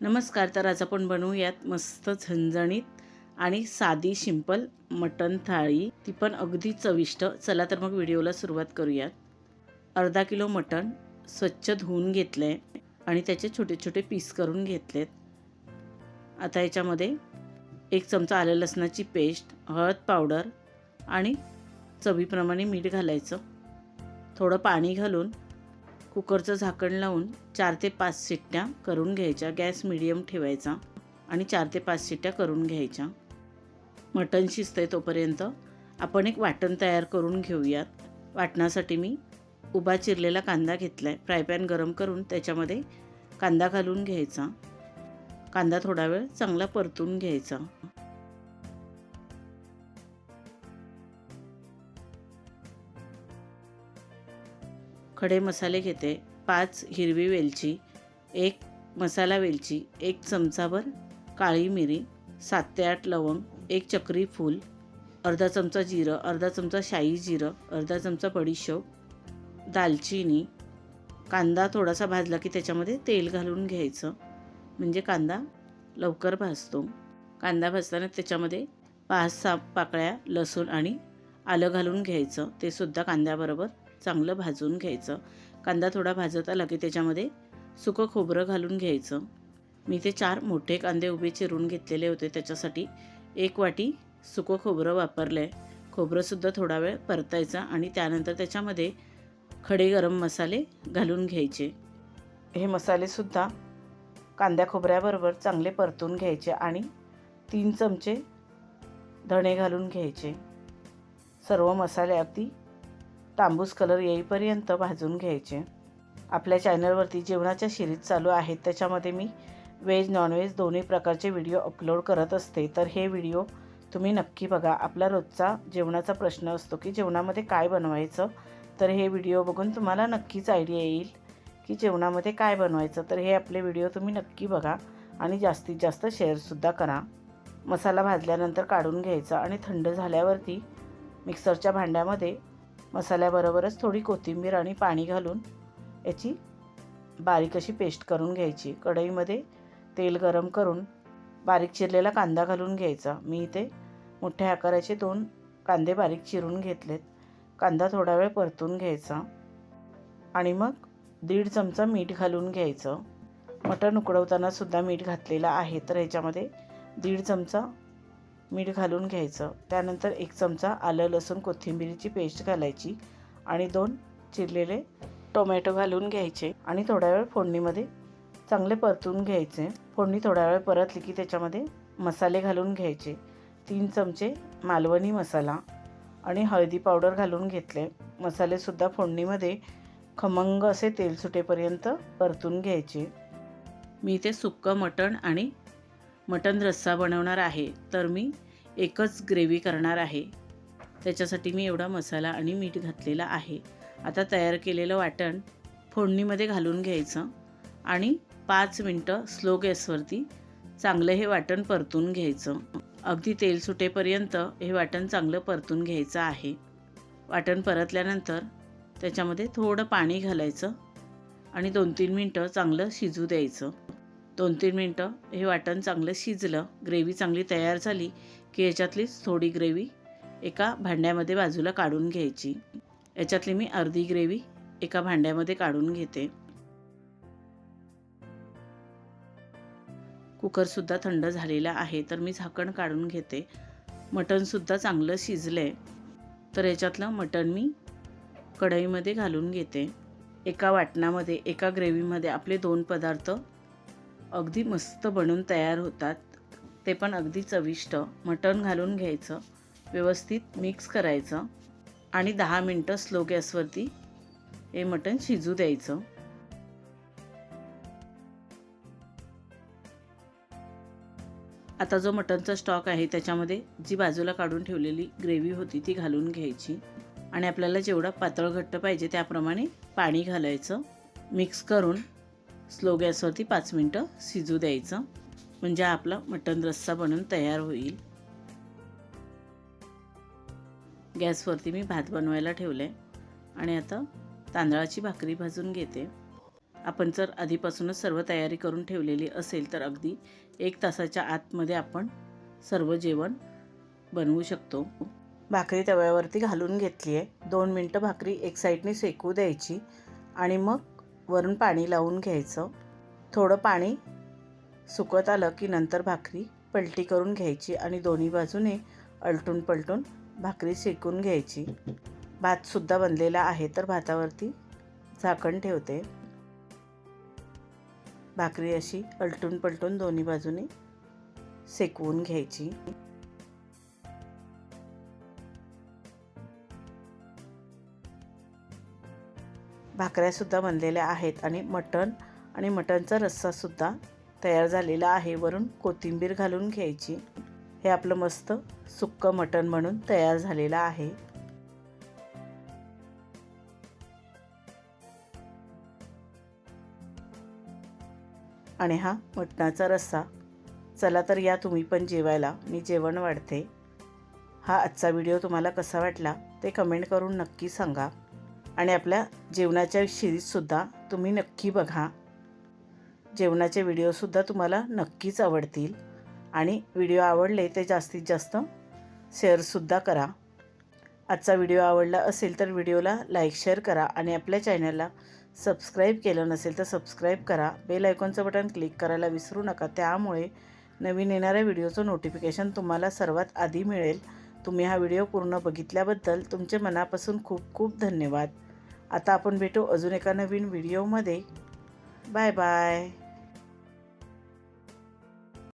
नमस्कार तर आज आपण बनवूयात मस्त झणझणीत आणि साधी सिंपल मटण थाळी. ती पण अगदी चविष्ट. चला तर मग व्हिडिओला सुरुवात करूयात. अर्धा किलो मटण स्वच्छ धुवून घेतलं आहे आणि त्याचे छोटे छोटे पीस करून घेतलेत. आता याच्यामध्ये एक चमचा आलं लसणाची पेस्ट हळद पावडर आणि चवीप्रमाणे मीठ घालायचं. थोडं पाणी घालून कुकरचं झाकण लावून चार ते पाच शिट्ट्या करून घ्यायच्या. गॅस मिडियम ठेवायचा आणि चार ते पाच शिट्ट्या करून घ्यायच्या. मटण शिजतंय तोपर्यंत आपण एक वाटण तयार करून घेऊयात. वाटणासाठी मी उभा चिरलेला कांदा घेतला आहे फ्राय पॅन गरम करून त्याच्यामध्ये कांदा घालून घ्यायचा. कांदा थोडा वेळ चांगला परतून घ्यायचा. खडे मसाले घेते पाच हिरवी वेलची एक मसाला वेलची एक चमचाभर काळी मिरी सात ते आठ लवंग एक चक्री फूल अर्धा चमचा जिरं अर्धा चमचा शाई जिरं अर्धा चमचा बडीशेप दालचिनी कांदा थोडासा भाजला की त्याच्यामध्ये तेल घालून घ्यायचं. म्हणजे कांदा लवकर भाजतो. कांदा भाजताना त्याच्यामध्ये पाच सहा पाकळ्या लसूण आणि आलं घालून घ्यायचं. ते सुद्धा कांद्याबरोबर चांगलं भाजून घ्यायचं. कांदा थोडा भाजत आला की त्याच्यामध्ये सुकं खोबरं घालून घ्यायचं. मी ते चार मोठे कांदे उभे चिरून घेतलेले होते. त्याच्यासाठी एक वाटी सुकं खोबरं वापरलं आहे खोबरंसुद्धा थोडा वेळ परतायचं आणि त्यानंतर त्याच्यामध्ये खडे गरम मसाले घालून घ्यायचे. हे मसालेसुद्धा कांद्या खोबऱ्याबरोबर चांगले परतून घ्यायचे आणि तीन चमचे धणे घालून घ्यायचे. सर्व मसाले अगदी तांबूस कलर येईपर्यंत भाजून घ्यायचे. आपल्या चॅनलवरती जेवणाच्या शिरीज चालू आहेत त्याच्यामध्ये मी व्हेज नॉनव्हेज दोन्ही प्रकारचे व्हिडिओ अपलोड करत असते. तर हे व्हिडिओ तुम्ही नक्की बघा. आपला रोजचा जेवणाचा प्रश्न असतो की जेवणामध्ये काय बनवायचं? तर हे व्हिडिओ बघून तुम्हाला नक्कीच आयडिया येईल की जेवणामध्ये काय बनवायचं. तर हे आपले व्हिडिओ तुम्ही नक्की बघा आणि जास्तीत जास्त शेअरसुद्धा करा. मसाला भाजल्यानंतर काढून घ्यायचा आणि थंड झाल्यावरती मिक्सरच्या भांड्यामध्ये मसाल्याबरोबरच थोडी कोथिंबीर आणि पाणी घालून याची बारीक अशी पेस्ट करून घ्यायची. कढईमध्ये तेल गरम करून बारीक चिरलेला कांदा घालून घ्यायचा. मी इथे मोठ्या आकाराचे दोन कांदे बारीक चिरून घेतलेत. कांदा थोडा वेळ परतून घ्यायचा आणि मग दीड चमचा मीठ घालून घ्यायचं. मटण उकडवताना सुद्धा मीठ घातलेलं आहे तर ह्याच्यामध्ये दीड चमचा मीठ घालून घ्यायचं. त्यानंतर एक चमचा आलं लसूण कोथिंबिरीची पेस्ट घालायची आणि दोन चिरलेले टोमॅटो घालून घ्यायचे आणि थोड्या वेळ फोडणीमध्ये चांगले परतून घ्यायचे. फोडणी थोड्या वेळ परतली की त्याच्यामध्ये मसाले घालून घ्यायचे. तीन चमचे मालवणी मसाला आणि हळदी पावडर घालून घेतले. मसालेसुद्धा फोडणीमध्ये खमंग असे तेल सुटेपर्यंत परतून घ्यायचे. मी ते सुक्कं मटण आणि मटन रस्सा बनवणार आहे तर मी एकच ग्रेव्ही करणार आहे. त्याच्यासाठी मी एवढा मसाला आणि मीठ घातलेला आहे. आता तयार केलेलं वाटण फोडणीमध्ये घालून घ्यायचं आणि पाच मिनटं स्लो गॅसवरती चांगलं हे वाटण परतून घ्यायचं. अगदी तेल सुटेपर्यंत हे वाटण चांगलं परतून घ्यायचं आहे. वाटण परतल्यानंतर त्याच्यामध्ये थोडं पाणी घालायचं आणि दोन तीन मिनटं चांगलं शिजू द्यायचं. दोन तीन मिनटं हे वाटण चांगलं शिजलं ग्रेव्ही चांगली तयार झाली की याच्यातलीच थोडी ग्रेव्ही एका भांड्यामध्ये बाजूला काढून घ्यायची. याच्यातली मी अर्धी ग्रेव्ही एका भांड्यामध्ये काढून घेते. कुकरसुद्धा थंड झालेला आहे तर मी झाकण काढून घेते. मटणसुद्धा चांगलं शिजलं आहे तर याच्यातलं मटण मी कढईमध्ये घालून घेते. एका वाटणामध्ये एका ग्रेव्हीमध्ये आपले दोन पदार्थ अगदी मस्त बनून तयार होतात. ते पण अगदी चविष्ट. मटण घालून घ्यायचं. व्यवस्थित मिक्स करायचं. आणि दहा मिनटं स्लो गॅसवरती हे मटण शिजू द्यायचं. आता जो मटणचा स्टॉक आहे त्याच्यामध्ये जी बाजूला काढून ठेवलेली ग्रेव्ही होती ती घालून घ्यायची. आणि आपल्याला जेवढा पातळ घट्ट पाहिजे त्याप्रमाणे पाणी घालायचं. मिक्स करून स्लो गॅसवरती पाच मिनटं शिजू द्यायचं. म्हणजे आपला मटण रस्सा बनून तयार होईल. गॅसवरती मी भात बनवायला ठेवलं. आहे आणि आता तांदळाची भाकरी भाजून घेते. आपण जर आधीपासूनच सर्व तयारी करून ठेवलेली असेल तर अगदी एक तासाच्या आतमध्ये आपण सर्व जेवण बनवू शकतो. भाकरी तव्यावरती घालून घेतली आहे दोन मिनटं भाकरी एक साईडने शेकू द्यायची. आणि मग वरून पाणी लावून घ्यायचं. थोडं पाणी सुकत आलं की नंतर भाकरी पलटी करून घ्यायची आणि दोन्ही बाजूने अलटून पलटून भाकरी शेकून घ्यायची. भातसुद्धा बनलेला आहे तर भातावरती झाकण ठेवते. भाकरी अशी अलटून पलटून दोन्ही बाजूने शेकवून घ्यायची. भाकऱ्यासुद्धा बनलेल्या आहेत आणि मटण आणि मटणचा रस्सासुद्धा तयार झालेला आहे. वरून कोथिंबीर घालून घ्यायची. हे आपलं मस्त सुक्कं मटण म्हणून तयार झालेलं आहे. आणि हा मटणाचा रस्सा. चला तर या तुम्ही पण जेवायला. मी जेवण वाढते. हा आजचा व्हिडिओ तुम्हाला कसा वाटला ते कमेंट करून नक्की सांगा. आणि आपल्या जेवणाच्या सिरीजसुद्धा तुम्ही नक्की बघा. जेवणाचे व्हिडिओसुद्धा तुम्हाला नक्कीच आवडतील. आणि व्हिडिओ आवडले ते जास्तीत जास्त शेअरसुद्धा करा. आजचा व्हिडिओ आवडला असेल तर व्हिडिओला लाईक शेअर करा आणि आपल्या चॅनलला सबस्क्राईब केलं नसेल तर सबस्क्राईब करा. बेल आयकॉनचं बटन क्लिक करायला विसरू नका. त्यामुळे नवीन येणाऱ्या व्हिडिओचं नोटिफिकेशन तुम्हाला सर्वात आधी मिळेल. तुम्ही हा व्हिडिओ पूर्ण बघितल्याबद्दल तुमचे मनापासून खूप खूप धन्यवाद. आता आपण भेटू अजून एका नवीन व्हिडिओमध्ये. Bye bye.